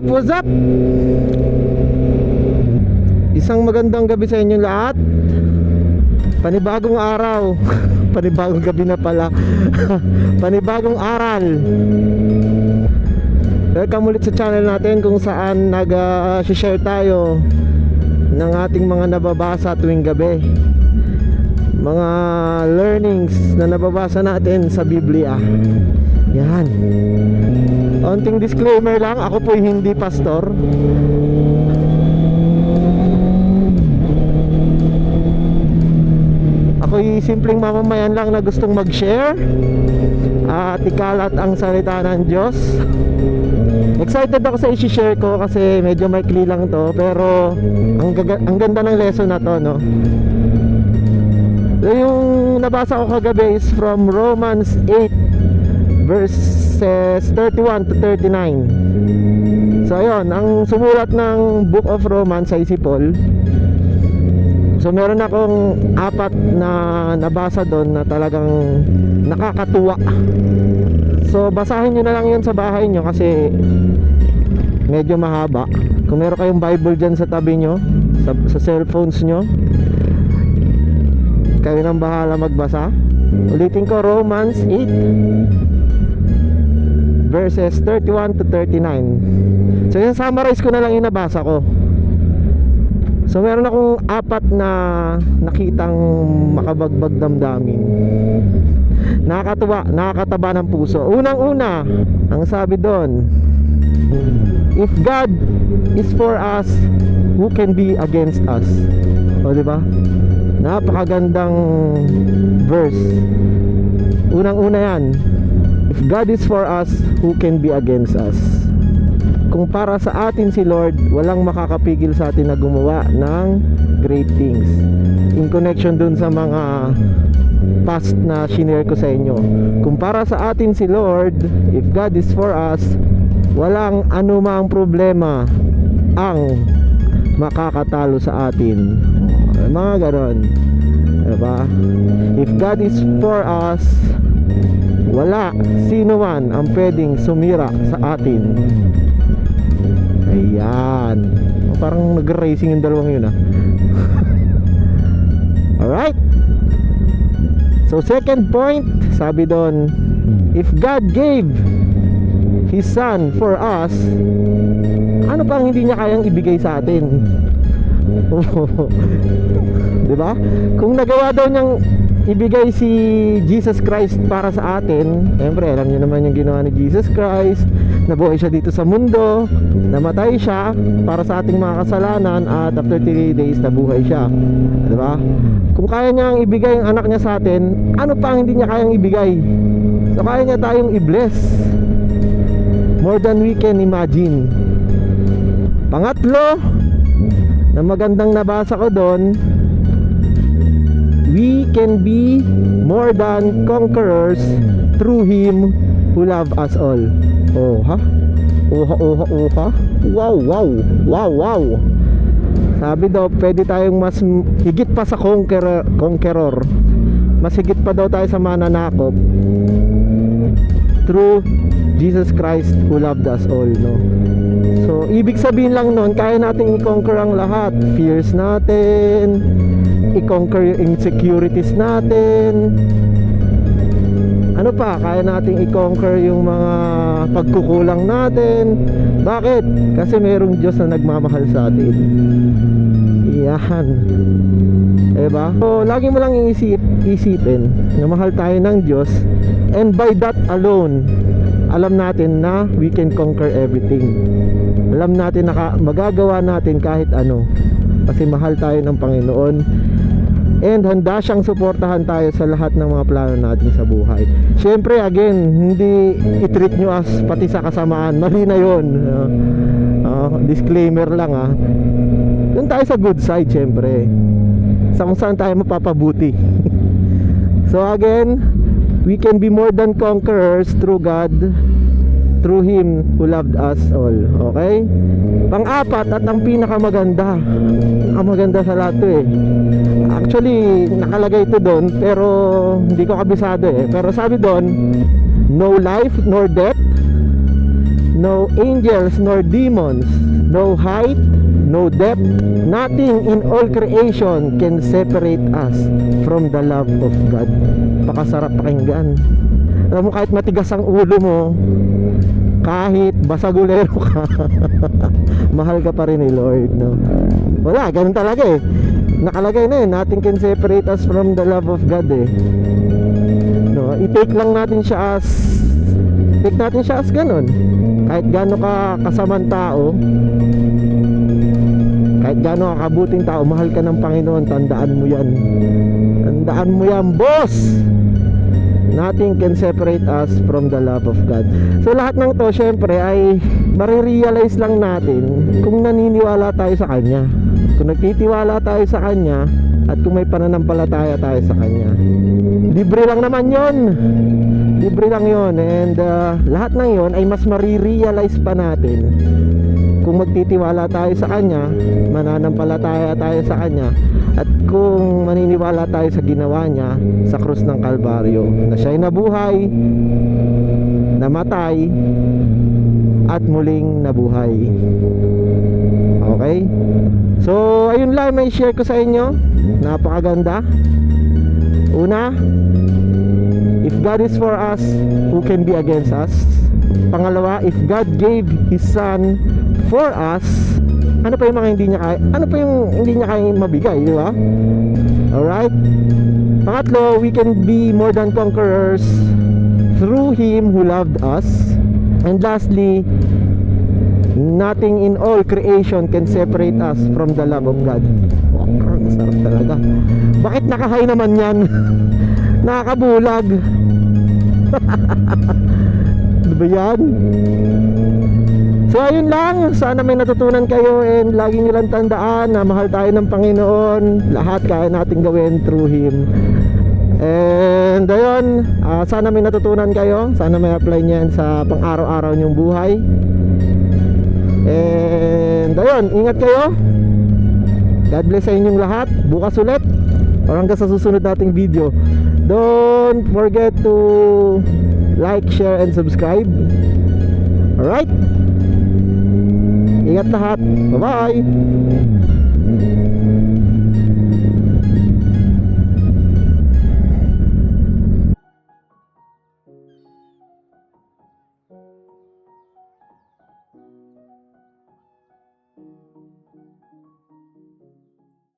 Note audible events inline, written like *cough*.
up? What's up? Isang magandang gabi sa inyo lahat. Panibagong araw. *laughs* Panibagong gabi na pala. *laughs* Panibagong aral. Welcome ulit sa channel natin kung saan nag-share tayo ng ating mga nababasa tuwing gabi. Mga learnings na nababasa natin sa Biblia. Yan. Onting disclaimer lang, ako po hindi pastor. Ako'y simpleng mamamayan lang na gustong mag-share at ikalat ang salita ng Diyos. Excited ako sa i-share ko kasi medyo maikli lang to pero ang, ang ganda ng lesson na to no. Yung nabasa ko kagabi is from Romans 8 verses 31 to 39. So ayun, ang sumulat ng Book of Romans ay si Paul. So meron akong apat na nabasa doon na talagang nakakatuwa. So basahin nyo na lang yun sa bahay nyo kasi medyo mahaba. Kung meron kayong Bible dyan sa tabi nyo, sa, sa cellphones nyo, kayo nang bahala magbasa. Ulitin ko, Romans 8 verses 31 to 39. So yung summarize ko na lang yung nabasa ko. So meron akong apat na nakitang makabagbag damdamin. Nakakatuwa, nakakataba ng puso. Unang-una, ang sabi doon, If God is for us, who can be against us? O di ba? Napakagandang verse. Unang-una 'yan. God is for us, who can be against us? Kung para sa atin si Lord, walang makakapigil sa atin na gumawa ng great things. In connection dun sa mga past na shinare ko sa inyo. Kung para sa atin si Lord, if God is for us, walang anumang problema ang makakatalo sa atin. Mga ganon. Diba? If God is for us, wala sino man ang pwedeng sumira sa atin. Ayan. O, parang nag-racing yung dalawang yun ah. *laughs* Alright. So second point, sabi doon, if God gave His Son for us, ano pang hindi niya kayang ibigay sa atin? *laughs* Di ba? Kung nagawa daw niyang ibigay si Jesus Christ para sa atin, siyempre alam niyo naman yung ginawa ni Jesus Christ, nabuhay siya dito sa mundo, namatay siya para sa ating mga kasalanan at after 3 days nabuhay siya. Di ba? Kung kaya niyang ibigay ang anak niya sa atin, ano pa ang hindi niya kayang ibigay? So kaya niya tayong i-bless more than we can imagine. Pangatlo, na magandang nabasa ko doon, can be more than conquerors through Him who love us all. Oh, ha? Oha, oha, oha. Wow, wow. Wow, wow. Sabi daw, pwede tayong mas higit pa sa conqueror, conqueror. Mas higit pa daw tayo sa mananakop through Jesus Christ who loved us all, no? So, ibig sabihin lang nun, kaya nating i-conquer ang lahat. Fears natin, i-conquer yung insecurities natin. Ano pa, kaya nating i-conquer yung mga pagkukulang natin. Bakit? Kasi merong Diyos na nagmamahal sa atin. Yan. Diba? So, lagi mo lang iisip, isipin na mahal tayo ng Diyos and by that alone, alam natin na we can conquer everything. Alam natin na magagawa natin kahit ano kasi mahal tayo ng Panginoon and handa siyang suportahan tayo sa lahat ng mga plano natin sa buhay. Siyempre, again, hindi i-treat nyo as pati sa kasamaan. Mali na yun. Uh, uh, disclaimer lang ah. Doon tayo sa good side, siyempre. Sa kung saan tayo mapapabuti. *laughs* so again, we can be more than conquerors through God through Him who loved us all. Okay? Pang-apat at ang pinakamaganda. Ang maganda sa lahat eh. Actually, nakalagay ito doon pero hindi ko kabisado eh. Pero sabi doon, no life nor death, no angels nor demons, no height, no depth, nothing in all creation can separate us from the love of God. Pakasarap pakinggan. Alam mo kahit matigas ang ulo mo, kahit basagulero ka, *laughs* mahal ka pa rin ni Lord, no? Wala, ganun talaga eh. Nakalagay na eh, nothing can separate us from the love of God eh. No, i-take lang natin siya as take natin siya as ganun. Kahit gaano ka kasamang tao, kahit gaano ka kabuting tao, mahal ka ng Panginoon, tandaan mo yan. Tandaan mo yan, boss! Nothing can separate us from the love of God. So lahat ng to, syempre, ay marirealize lang natin kung naniniwala tayo sa Kanya. Kung nagtitiwala tayo sa Kanya, at kung may pananampalataya tayo sa Kanya. Libre lang naman yon Libre lang yon And uh, lahat ng yon ay mas marirealize pa natin kung magtitiwala tayo sa Kanya, mananampalataya tayo sa Kanya, at kung maniniwala tayo sa ginawa niya sa krus ng Kalbaryo, na siya'y nabuhay, namatay, at muling nabuhay. Okay? So, ayun lang may share ko sa inyo. Napakaganda. Una, if God is for us, who can be against us? Pangalawa, if God gave His Son for us, ano pa yung mga hindi niya kaya, ano pa yung hindi niya kaya mabigay, di ba? Alright? Pangatlo, we can be more than conquerors through Him who loved us. And lastly, nothing in all creation can separate us from the love of God. Wow, sarap talaga. Bakit nakahay naman yan? *laughs* Nakakabulag. *laughs* Ano yan? So ayun lang, sana may natutunan kayo and lagi nyo lang tandaan na mahal tayo ng Panginoon. Lahat kaya natin gawin through Him. And ayun, ah, sana may natutunan kayo. Sana may apply niyan sa pang-araw-araw nyong buhay. And ayun, ingat kayo. God bless sa inyong lahat. Bukas ulit. Or hanggang sa susunod nating video. Don't forget to like, share, and subscribe. Alright? Ingat lahat. Bye-bye!